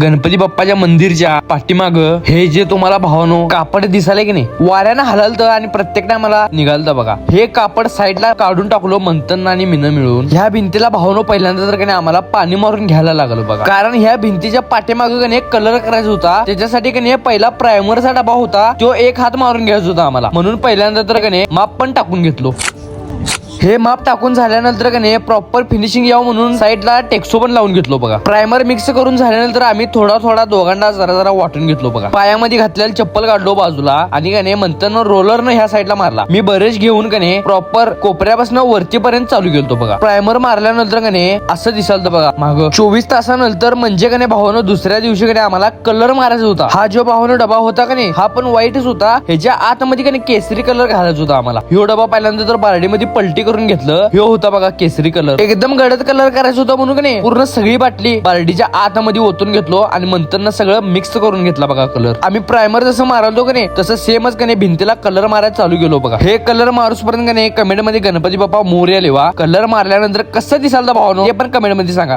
गणपती बाप्पाच्या मंदिरच्या पाठीमाग हे जे तुम्हाला भावानो कापड दिसायला की नाही? वाऱ्यानं हललतं आणि प्रत्येक मला निघालतं बघा. हे कापड साईडला काढून टाकलो मंथन आणि मिन मिळून. ह्या भिंतीला भावनो पहिल्यांदा तर कने आम्हाला पाणी मारून घ्यायला लागलं बघा. कारण ह्या भिंतीच्या पाठीमाग कने कलर करायचा होता. त्याच्यासाठी कने नाही पहिला प्रायमरचा डबा होता. तो एक हात मारून घ्यायचा होता आम्हाला. म्हणून पहिल्यांदा तर कने माप पण टाकून घेतलो. हे माप टाकून झाल्यानंतर का नाही प्रॉपर फिनिशिंग यावं म्हणून साईडला टेक्सो पण लावून घेतलो बघा. प्रायमर मिक्स करून झाल्यानंतर आम्ही थोडा थोडा दोघांना जरा जरा वाटून घेतलो बघा. पायामध्ये घातलेलं चप्पल काढलो बाजूला आणि का नाही म्हणताना रोलरनं ह्या साईडला मारला. मी बरेच घेऊन का नाही प्रॉपर कोपऱ्यापासून वरतीपर्यंत चालू गेलतो बघा. प्रायमर मारल्यानंतर का नाही असं दिसाल बघा. माग चोवीस तासानंतर म्हणजे का नाही भावानं दुसऱ्या दिवशी का नाही आम्हाला कलर मारायचा होता. हा जो भावानं डबा होता का नाही हा पण व्हाईटच होता. ह्याच्या आतमध्ये का नाही केसरी कलर घालायचा होता आम्हाला. ह्यो डबा पाहिल्यानंतर बारडीमध्ये पलटी करून घेतलं. हे होता बघा केसरी कलर एकदम गडद कलर करायचा होता म्हणून की नाही पूर्ण सगळी बाटली बार्डीच्या आतमध्ये ओतून घेतलो आणि नंतर सगळं मिक्स करून घेतला बघा कलर आम्ही प्रायमर जसं मारलो की नाही तसं सेमच का नाही भिंतीला कलर मारायला चालू गेलो बघा. हे कलर मारूसपर्यंत का नाही कमेंटमध्ये गणपती बाप्पा मोर्या लिवा. कलर मारल्यानंतर कसं दिसाल भावनो? हे पण कमेंटमध्ये सांगा.